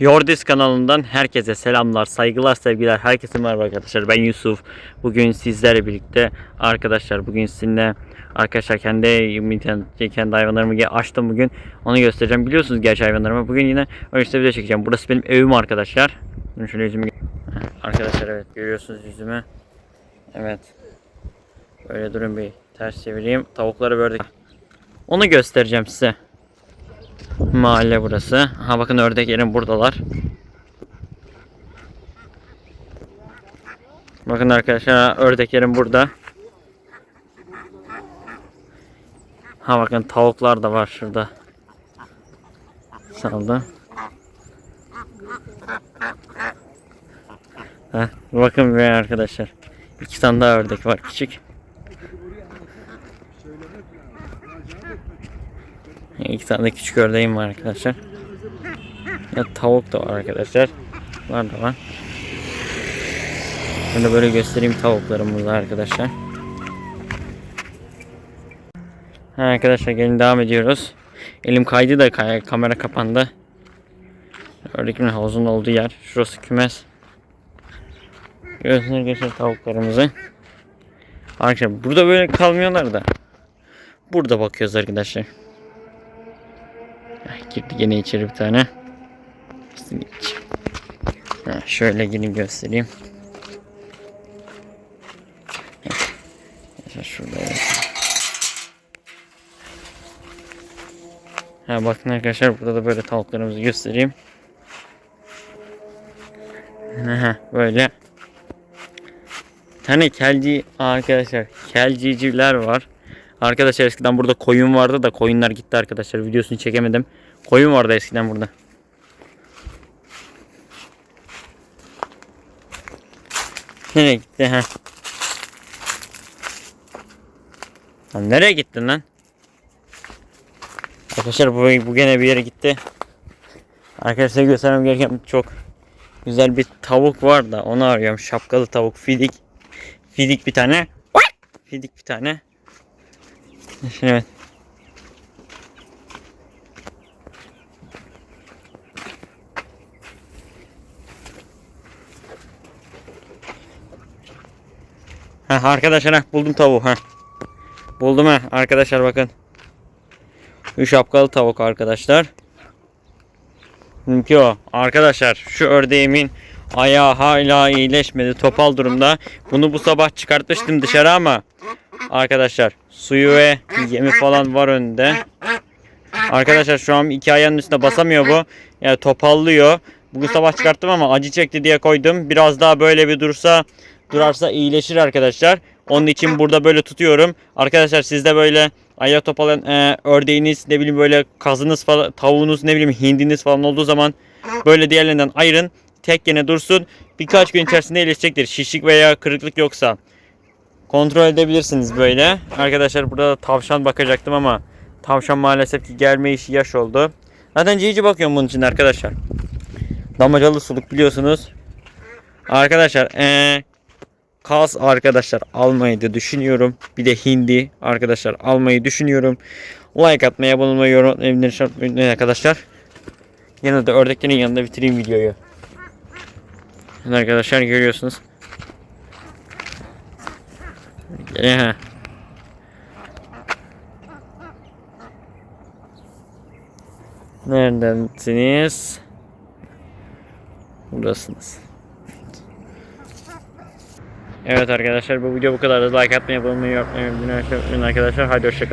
Yordis kanalından herkese selamlar, saygılar, sevgiler. Herkese merhaba arkadaşlar. Ben Yusuf. Bugün sizlerle birlikte arkadaşlar bugün sizinle arkadaşlar kendi kendi hayvanlarımı açtım bugün. Onu göstereceğim. Biliyorsunuz gerçi hayvanlarımı. Bugün yine öyle video çekeceğim. Burası benim evim arkadaşlar. Şöyle yüzümü Arkadaşlar evet görüyorsunuz yüzümü. Evet. Böyle durun bir ters çevireyim. Tavukları böyle onu göstereceğim size. Mahalle burası. Ha bakın ördek yerim buradalar. Bakın arkadaşlar ördek yerim burada. Ha bakın tavuklar da var şurada. Saldı. Ha, bakın bir arkadaşlar. İki tane daha ördek var küçük. İki tane de küçük ördeğim var arkadaşlar. Ya tavuk da var arkadaşlar. Var da var. De böyle göstereyim tavuklarımızı arkadaşlar. Ha arkadaşlar gelin devam ediyoruz. Elim kaydı da kay- kamera kapandı. Ördekimin havuzun olduğu yer. Şurası kümes. Görüyorsunuz arkadaşlar tavuklarımızı. Arkadaşlar burada böyle kalmıyorlar da. Burada bakıyoruz arkadaşlar. Girdi gene içeri bir tane. Ha, şöyle gireyim göstereyim. Şurada. Ha, bakın arkadaşlar burada da böyle tavuklarımızı göstereyim. Aha, böyle. Bir tane kelci arkadaşlar kelciciler var. Arkadaşlar eskiden burada koyun vardı da koyunlar gitti arkadaşlar. Videosunu çekemedim. Koyun vardı eskiden burada. Nereye gitti ha? Lan nereye gittin lan? Arkadaşlar bu, bu gene bir yere gitti. Arkadaşlar göstermem gereken çok güzel bir tavuk var da onu arıyorum. Şapkalı tavuk fidik. Fidik bir tane. Fidik bir tane. Evet. Ha arkadaşlar ha, buldum tavuğu ha. Buldum ha arkadaşlar bakın. Şu şapkalı tavuk arkadaşlar. Çünkü o arkadaşlar şu ördeğimin ayağı hala iyileşmedi topal durumda. Bunu bu sabah çıkartmıştım dışarı ama arkadaşlar suyu ve yemi falan var önünde. Arkadaşlar şu an iki ayağının üstüne basamıyor bu. Yani topallıyor. Bugün sabah çıkarttım ama acı çekti diye koydum. Biraz daha böyle bir dursa durarsa iyileşir arkadaşlar. Onun için burada böyle tutuyorum. Arkadaşlar sizde böyle ayağı topalan e, ördeğiniz ne bileyim böyle kazınız falan tavuğunuz ne bileyim hindiniz falan olduğu zaman böyle diğerlerinden ayırın. Tek yine dursun. Birkaç gün içerisinde iyileşecektir. Şişlik veya kırıklık yoksa. Kontrol edebilirsiniz böyle. Arkadaşlar burada da tavşan bakacaktım ama tavşan maalesef ki gelme işi yaş oldu. Zaten cici bakıyorum bunun için arkadaşlar. Damacalı suluk biliyorsunuz. Arkadaşlar ee, kas arkadaşlar almayı da düşünüyorum. Bir de hindi arkadaşlar almayı düşünüyorum. Like atmayı, abone olmayı, yorum atmayı unutmayın arkadaşlar. Yanında ördeklerin yanında bitireyim videoyu. Arkadaşlar görüyorsunuz. Ehe. Neredensiniz? Buradasınız. Evet arkadaşlar bu video bu kadar. Like atmayı, abone olmayı, unutmayın arkadaşlar. Hadi hoşçakalın.